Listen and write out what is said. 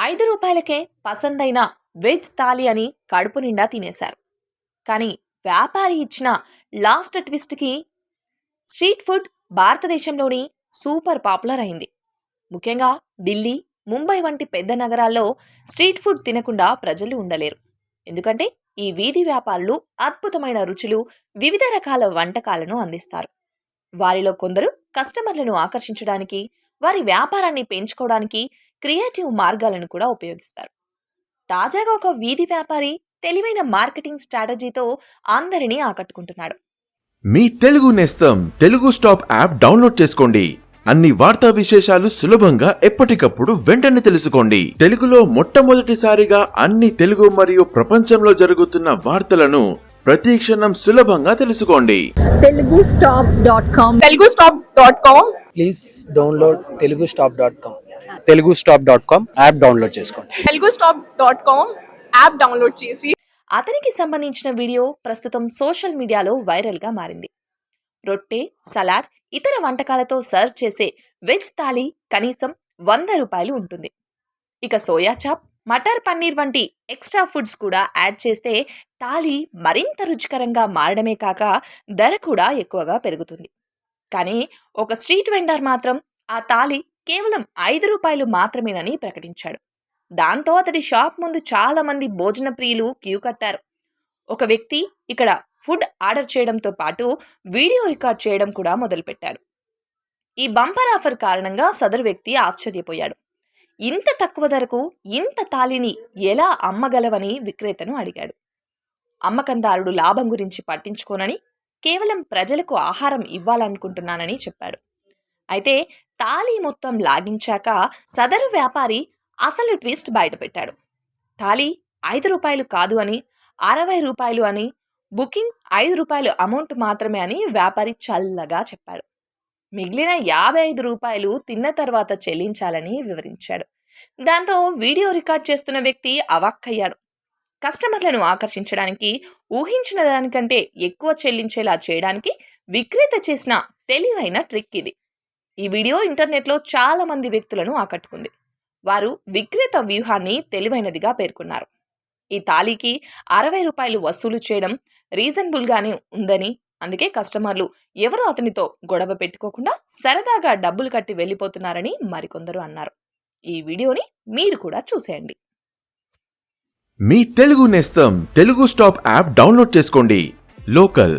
ఐదు రూపాయలకే పసందైన వెజ్ థాలి అని కడుపు నిండా తినేశారు. కానీ వ్యాపారి ఇచ్చిన లాస్ట్ ట్విస్ట్కి స్ట్రీట్ ఫుడ్ భారతదేశంలోని సూపర్ పాపులర్ అయింది. ముఖ్యంగా ఢిల్లీ ముంబై వంటి పెద్ద నగరాల్లో స్ట్రీట్ ఫుడ్ తినకుండా ప్రజలు ఉండలేరు. ఎందుకంటే ఈ వీధి వ్యాపారులు అద్భుతమైన రుచులు వివిధ రకాల వంటకాలను అందిస్తారు. వారిలో కొందరు కస్టమర్లను ఆకర్షించడానికి వారి వ్యాపారాన్ని పెంచుకోవడానికి క్రియేటివ్ మార్గాలను కూడా ఉపయోగిస్తారు. తాజాగా ఒక వీధి వ్యాపారి తెలివైన మార్కెటింగ్ స్ట్రాటజీతో అందరినీ ఆకట్టుకుంటున్నాడు. మీ తెలుగు నేస్తం తెలుగు స్టాప్ యాప్ డౌన్లోడ్ చేసుకోండి. అన్ని వార్తా విశేషాలు సులభంగా ఎప్పటికప్పుడు వెంటనే తెలుసుకోండి. తెలుగులో మొట్టమొదటిసారిగా అన్ని తెలుగు మరియు ప్రపంచంలో జరుగుతున్న వార్తలను ప్రతి క్షణం సులభంగా తెలుసుకోండి. Telugu stop dot com. Telugu stop dot com. Please download Telugu stop dot com. Telugu stop dot com app download చేసుకోండి. Telugu stop dot com app download చేసి అతనికి సంబంధించిన వీడియో ప్రస్తుతం సోషల్ మీడియాలో వైరల్గా మారింది. రొట్టె సలాడ్ ఇతర వంటకాలతో సర్వ్ చేసే వెజ్ థాలీ కనీసం వంద రూపాయలు ఉంటుంది. ఇక సోయా చాప్ మటర్ పన్నీర్ వంటి ఎక్స్ట్రా ఫుడ్స్ కూడా యాడ్ చేస్తే థాలీ మరింత రుచికరంగా మారడమే కాక ధర కూడా ఎక్కువగా పెరుగుతుంది. కానీ ఒక స్ట్రీట్ వెండర్ మాత్రం ఆ థాలీ కేవలం ఐదు రూపాయలు మాత్రమేనని ప్రకటించాడు. దాంతో అతడి షాప్ ముందు చాలా మంది భోజన ప్రియులు క్యూ కట్టారు. ఒక వ్యక్తి ఇక్కడ ఫుడ్ ఆర్డర్ చేయడంతో పాటు వీడియో రికార్డ్ చేయడం కూడా మొదలుపెట్టాడు. ఈ బంపర్ ఆఫర్ కారణంగా సదరు వ్యక్తి ఆశ్చర్యపోయాడు. ఇంత తక్కువ ధరకు ఇంత తాలిని ఎలా అమ్మగలవని విక్రేతను అడిగాడు. అమ్మకందారుడు లాభం గురించి పట్టించుకోనని కేవలం ప్రజలకు ఆహారం ఇవ్వాలనుకుంటున్నానని చెప్పాడు. అయితే తాళీ మొత్తం లాగించాక సదరు వ్యాపారి అసలు ట్విస్ట్ బయటపెట్టాడు. తాళి ఐదు రూపాయలు కాదు అని అరవై రూపాయలు అని బుకింగ్ ఐదు రూపాయలు అమౌంట్ మాత్రమే అని వ్యాపారి చల్లగా చెప్పాడు. మిగిలిన యాభై ఐదు రూపాయలు తిన్న తర్వాత చెల్లించాలని వివరించాడు. దాంతో వీడియో రికార్డ్ చేస్తున్న వ్యక్తి అవాక్కయ్యాడు. కస్టమర్లను ఆకర్షించడానికి ఊహించిన దానికంటే ఎక్కువ చెల్లించేలా చేయడానికి విక్రేత చేసిన తెలివైన ట్రిక్ ఇది. ఈ వీడియో ఇంటర్నెట్లో చాలా మంది వ్యక్తులను ఆకట్టుకుంది. వారు విక్రేత వ్యూహాన్ని తెలివైనదిగా పేర్కొన్నారు. ఈ తాళీకి అరవై రూపాయలు వసూలు చేయడం రీజనబుల్గానే ఉందని అందుకే కస్టమర్లు ఎవరు అతనితో గొడవ పెట్టుకోకుండా సరదాగా డబ్బులు కట్టి వెళ్ళిపోతున్నారని మరికొందరు అన్నారు. ఈ వీడియోని మీరు కూడా చూసేయండి. మీ తెలుగు నేస్తం తెలుగు స్టాప్ యాప్ డౌన్లోడ్ చేసుకోండి. లోకల్